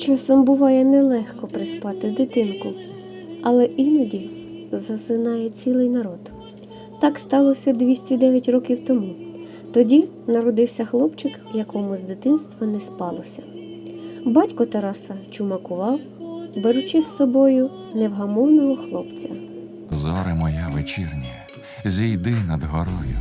Часом буває нелегко приспати дитинку, але іноді засинає цілий народ. Так сталося 209 років тому. Тоді народився хлопчик, якому з дитинства не спалося. Батько Тараса чумакував, беручи з собою невгамовного хлопця. Зоре моя вечірня, зійди над горою.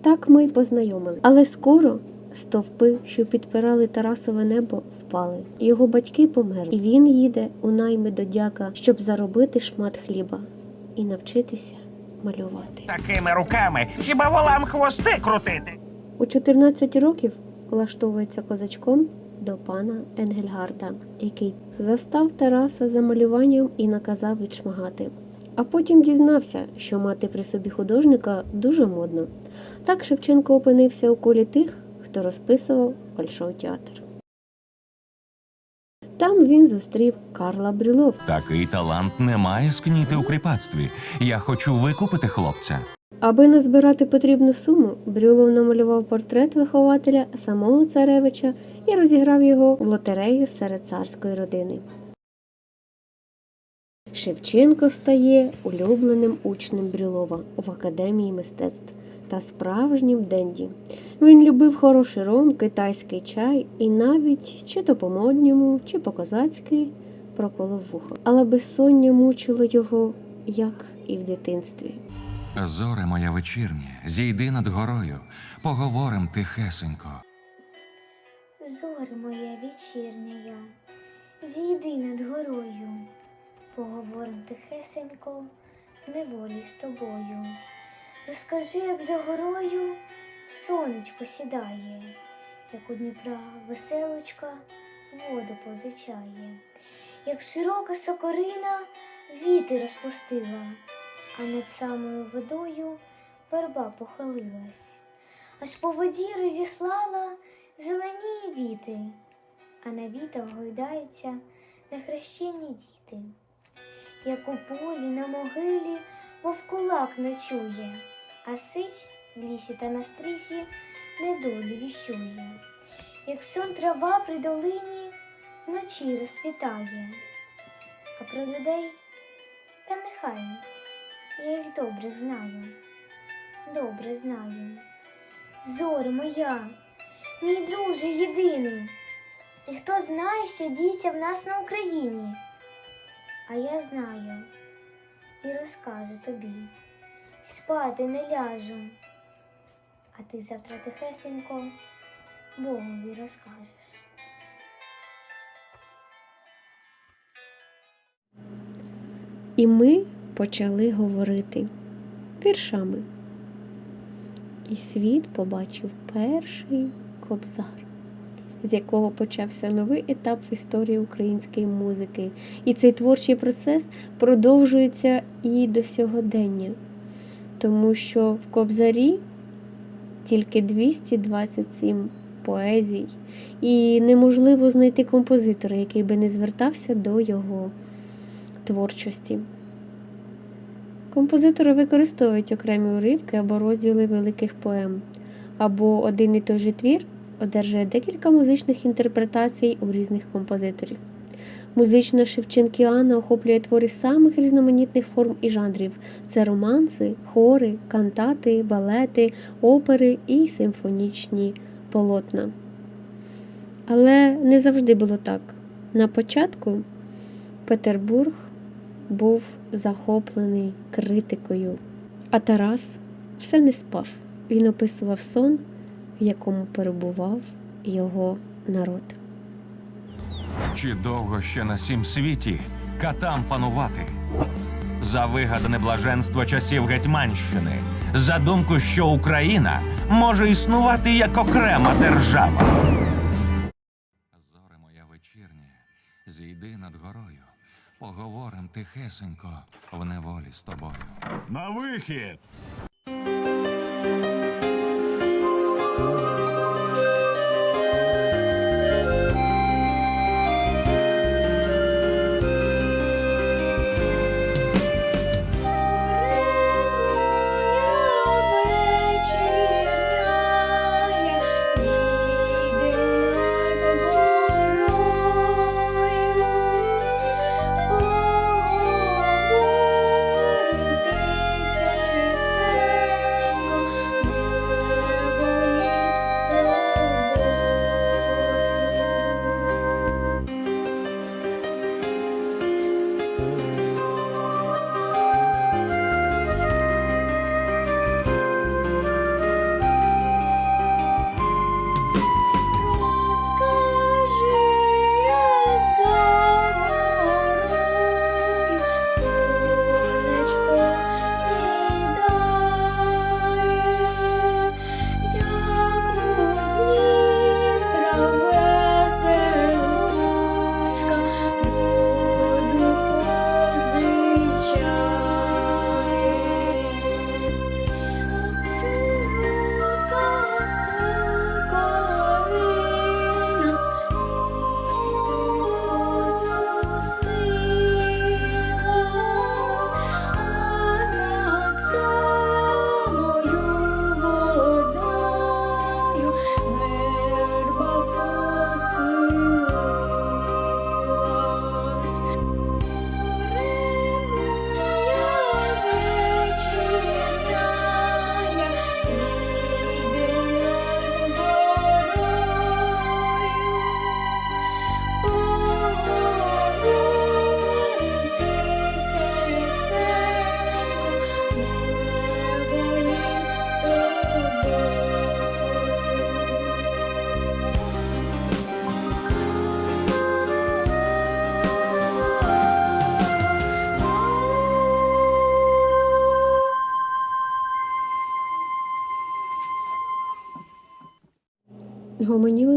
Так ми й познайомили. Але скоро стовпи, що підпирали Тарасове небо, впали. Його батьки померли, і він їде у найми до дяка, щоб заробити шмат хліба і навчитися малювати. Такими руками хіба волам хвости крутити? У 14 років влаштовується козачком до пана Енгельгарда, який застав Тараса за малюванням і наказав відшмагати. А потім дізнався, що мати при собі художника дуже модно. Так Шевченко опинився у колі тих, хто розписував Большой театр. Там він зустрів Карла Брюлов, Такий талант не має скніти у кріпацтві. Я хочу викупити хлопця. Аби назбирати потрібну суму, Брюлов намалював портрет вихователя самого царевича і розіграв його в лотерею серед царської родини. Шевченко стає улюбленим учнем Брюлова в академії мистецтв та справжнім денді. Він любив хороший ром, китайський чай і навіть чи то по-модньому, чи по-козацьки проколов вухо. Але безсоння мучило його, як і в дитинстві. Зоре моя вечірня, зійди над горою, поговорим тихесенько. Зоре моя вечірня зійди над горою, поговорим тихесенько в неволі з тобою. Розкажи, як за горою сонечко сідає, як у Дніпра веселочка воду позичає, як широка сокорина віти розпустила, а над самою водою верба похилилась, аж по воді розіслала зелені віти, а на вітах гойдаються нехрещені діти. Як у полі на могилі вовкулак ночує, а сич в лісі та на стрісі недолі віщує. Як сон трава при долині вночі розсвітає, а про людей та нехай я їх добрих знаю, добре знаю. Зоре моя, мій друже єдиний. І хто знає, що діється в нас на Україні? А я знаю і розкажу тобі. Спати не ляжу, а ти завтра тихесенько Богові розкажеш. І ми почали говорити віршами. І світ побачив перший кобзар, з якого почався новий етап в історії української музики. І цей творчий процес продовжується і до сьогодення, тому що в кобзарі тільки 227 поезій, і неможливо знайти композитора, який би не звертався до його творчості. Композитори використовують окремі уривки або розділи великих поем, або один і той же твір одержує декілька музичних інтерпретацій у різних композиторів. Музична Шевченкіана охоплює твори самих різноманітних форм і жанрів: це романси, хори, кантати, балети, опери і симфонічні полотна. Але не завжди було так. На початку Петербург був захоплений критикою, а Тарас все не спав. Він описував сон, в якому перебував його народ. Чи довго ще на сім світі катам панувати? За вигадане блаженство часів Гетьманщини, за думку, що Україна може існувати як окрема держава. Зоре моя вечірня, зійди над горою, поговорим тихесенько в неволі з тобою. На вихід!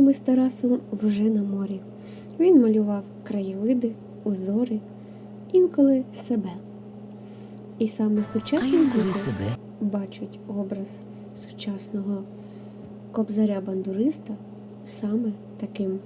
Ми з Тарасом вже на морі. Він малював краєвиди, узори, інколи себе. І саме сучасні діти бачать образ сучасного кобзаря-бандуриста саме таким.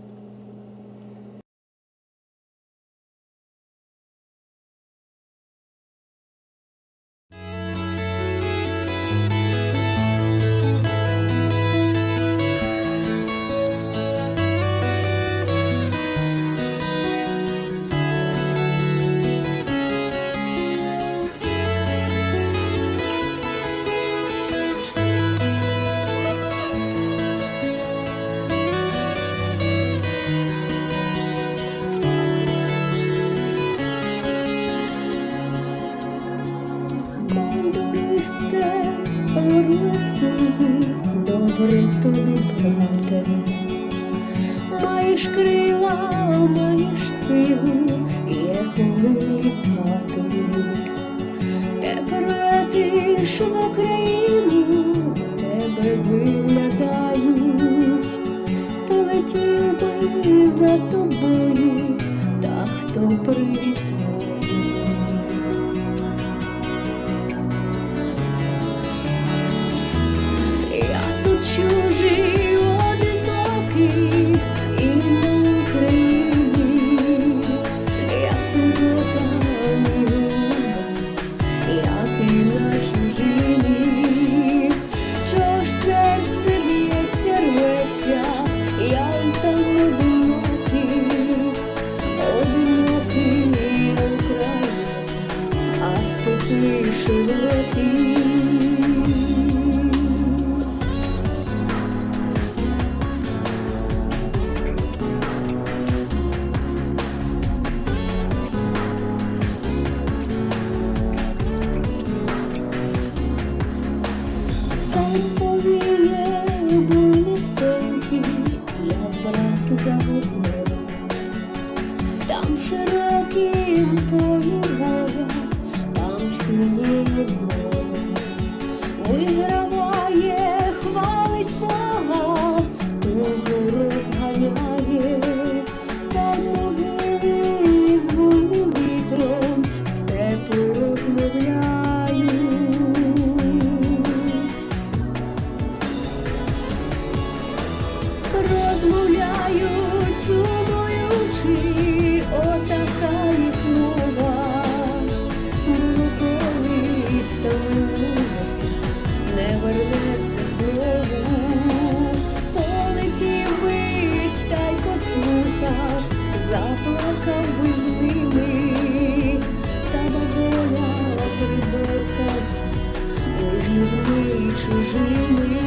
Добре тобі, брате. Маєш крила, маєш силу, є коли літати. Тепер летиш в Україну, тебе виглядають. Полетів би за тобою, та хто привітає. Там синіє море. 是因为。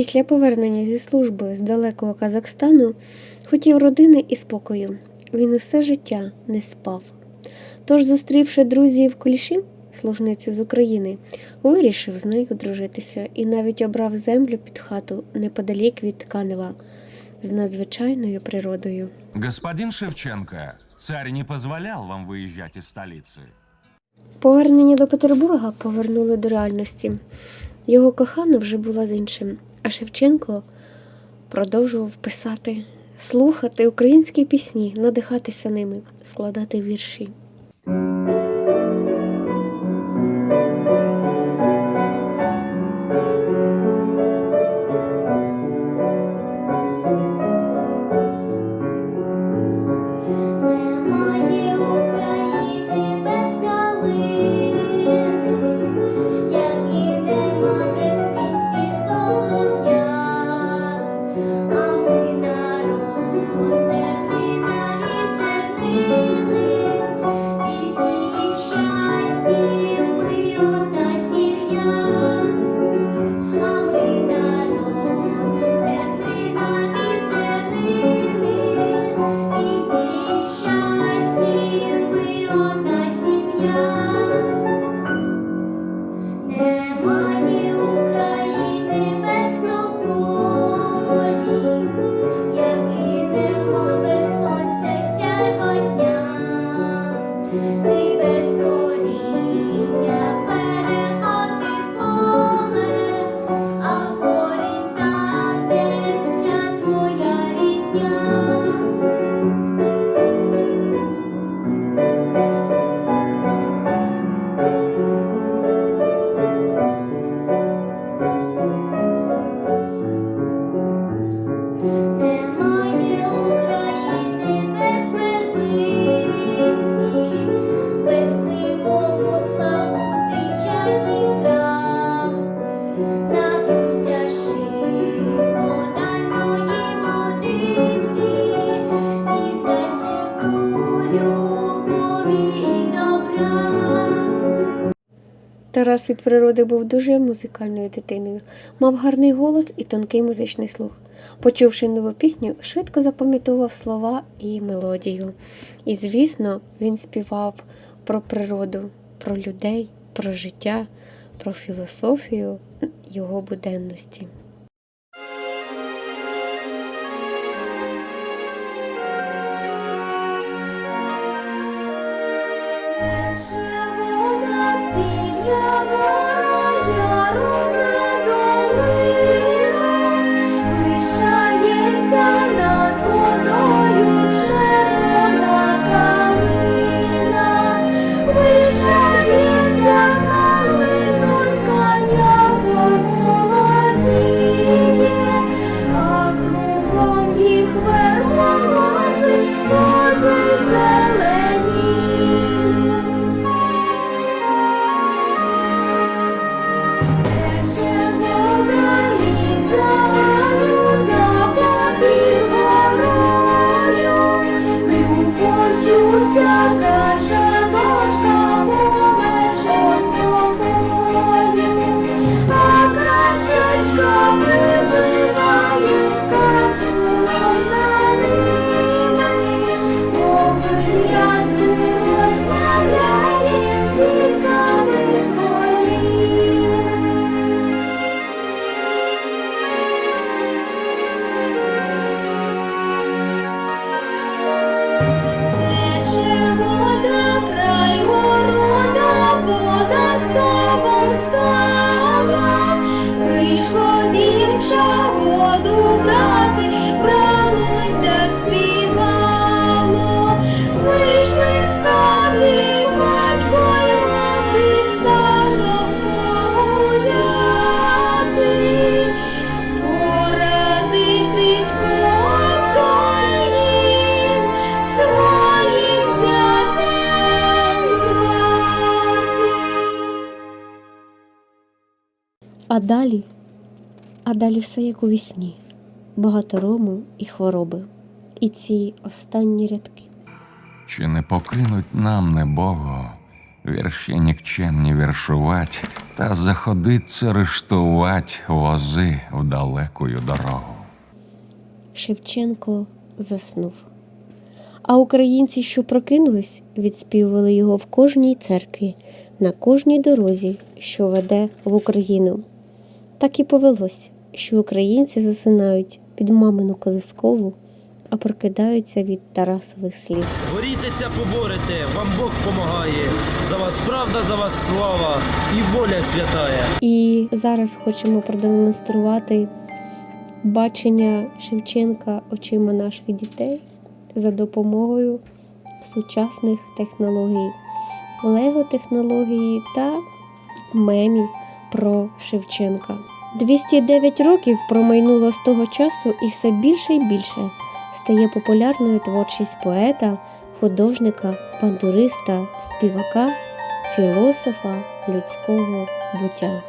Після повернення зі служби з далекого Казахстану хотів родини і спокою. Він усе життя не спав. Тож, зустрівши друзів Куліші, служницю з України, вирішив з нею дружитися і навіть обрав землю під хату неподалік від Канева з надзвичайною природою. Господин Шевченко, царь не позволял вам выезжать из столицы. Повернення до Петербурга повернули до реальності. Його кохана вже була з іншим, а Шевченко продовжував писати, слухати українські пісні, надихатися ними, складати вірші. Mm-hmm. Тарас від природи був дуже музикальною дитиною, мав гарний голос і тонкий музичний слух. Почувши нову пісню, швидко запам'ятовував слова і мелодію. І, звісно, він співав про природу, про людей, про життя, про філософію його буденності. Далі, а далі все як у вісні, багато рому і хвороби. І ці останні рядки. Чи не покинуть нам небого Вірші нікчемні віршувать, та заходиться рештувать вози в далекую дорогу. Шевченко заснув. А українці, що прокинулись, відспівували його в кожній церкві, на кожній дорозі, що веде в Україну. Так і повелось, що українці засинають під мамину колискову, а прокидаються від Тарасових слів. Борітеся, поборете, вам Бог помагає. За вас правда, за вас слава і воля святая. І зараз хочемо продемонструвати бачення Шевченка очима наших дітей за допомогою сучасних технологій, лего-технології та мемів про Шевченка. 209 років промайнуло з того часу, і все більше і більше стає популярною творчість поета, художника, бандуриста, співака, філософа людського буття.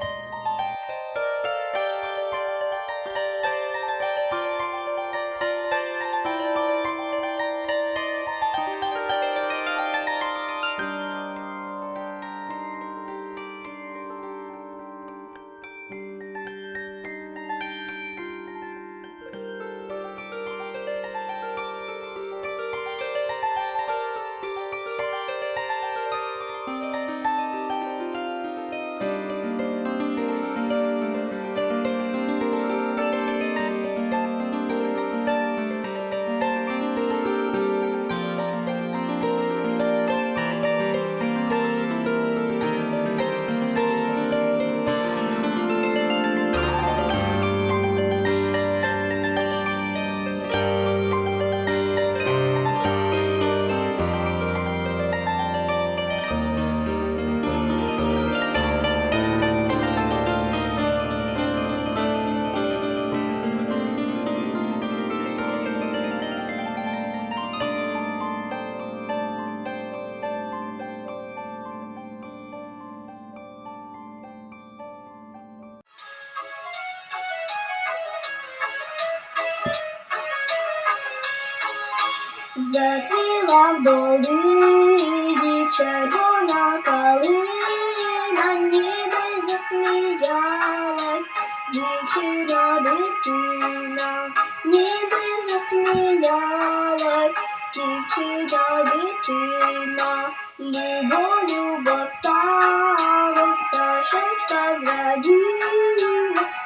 Засміялась дівчина дитина, ніби засміялась дівчина дитина, любо, любо стало, пташечка зраділа,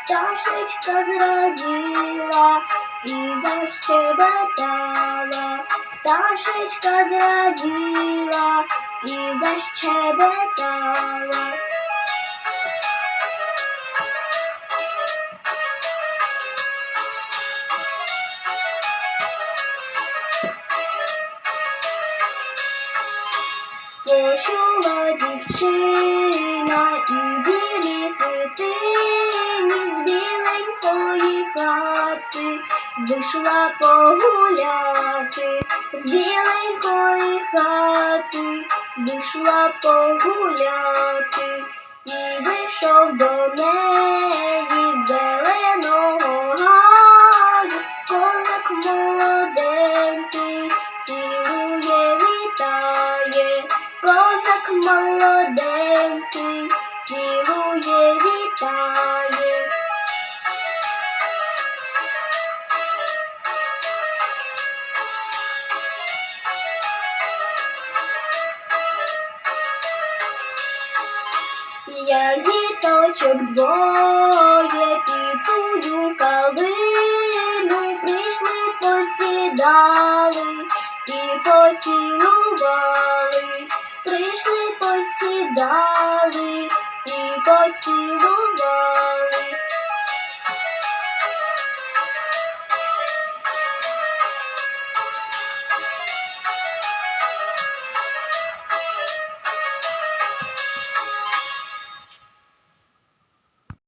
пташечка зраділа і защебетала. Пташечка зраділа і защебетала. Почула дівчина і білі світині з біленької хати. Вийшла погуляти, з біленької хати. Вийшла погуляти, і вийшов до неї Я діточок двоє пітую калину прийшли, посідали і поцілувались,